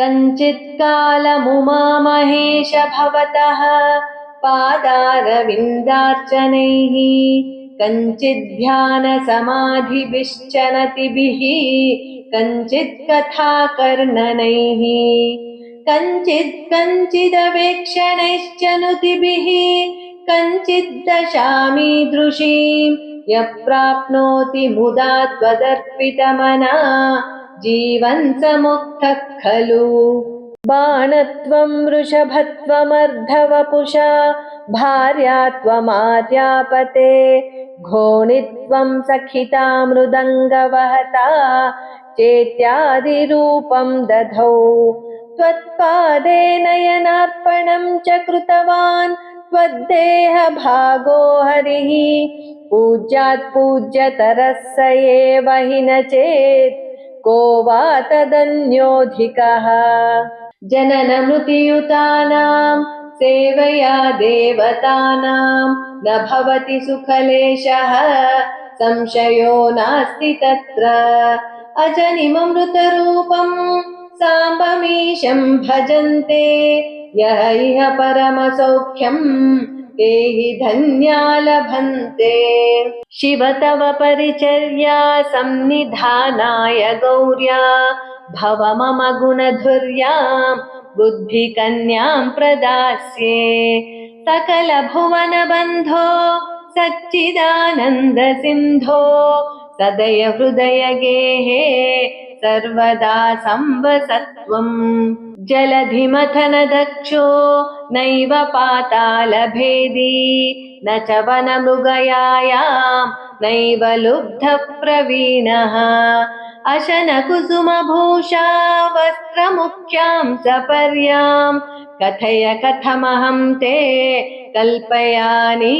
कञ्चित्कालमुमामहेश भवतः पादारविन्दार्चनैः कञ्चिद्ध्यानसमाधिभिश्च नतिभिः कञ्चित् कथाकर्णनैः कञ्चित् कञ्चिदवेक्षणैश्च नुतिभिः कञ्चित् दशामीदृशीम् यः प्राप्नोति मुदा त्वदर्पितमना जीवन् स मुक्तः खलु बाणत्वं वृषभत्वमर्धवपुषा भार्या त्वमार्यापते घोणित्वं सखिता मृदङ्गवहता चेत्यादिरूपं दधौ। त्वत्पादे नयनार्पणं च कृतवान् त्वद्देहभागो हरिः। पूज्यात् पूज्यतरः स एव हि न चेत्। को वा तदन्योऽधिकः जननमृतियुतानां, सेवया देवतानां, न भवति सुखलेशः, संशयो नास्ति तत्र। अजनिममृतरूपं साम्बमीशं भजन्ते यः इह परमसौख्यं ते धन्या लभन्ते। शिव तव परिचर्या सन्निधानाय गौर्या। भव मम गुणधुर्याम् बुद्धिकन्याम् प्रदास्ये। सकलभुवनबन्धो सच्चिदानन्दसिन्धो। सदय हृदयगेहे सर्वदा संवसत्वम् जलधिमथनदक्षो नैव पातालभेदी न च वनमृगयायां नैव लुब्धप्रवीणः अशनकुसुमभूषा वस्त्रमुख्यां सपर्यां कथय कथमहं ते कल्पयानीन्दुमौले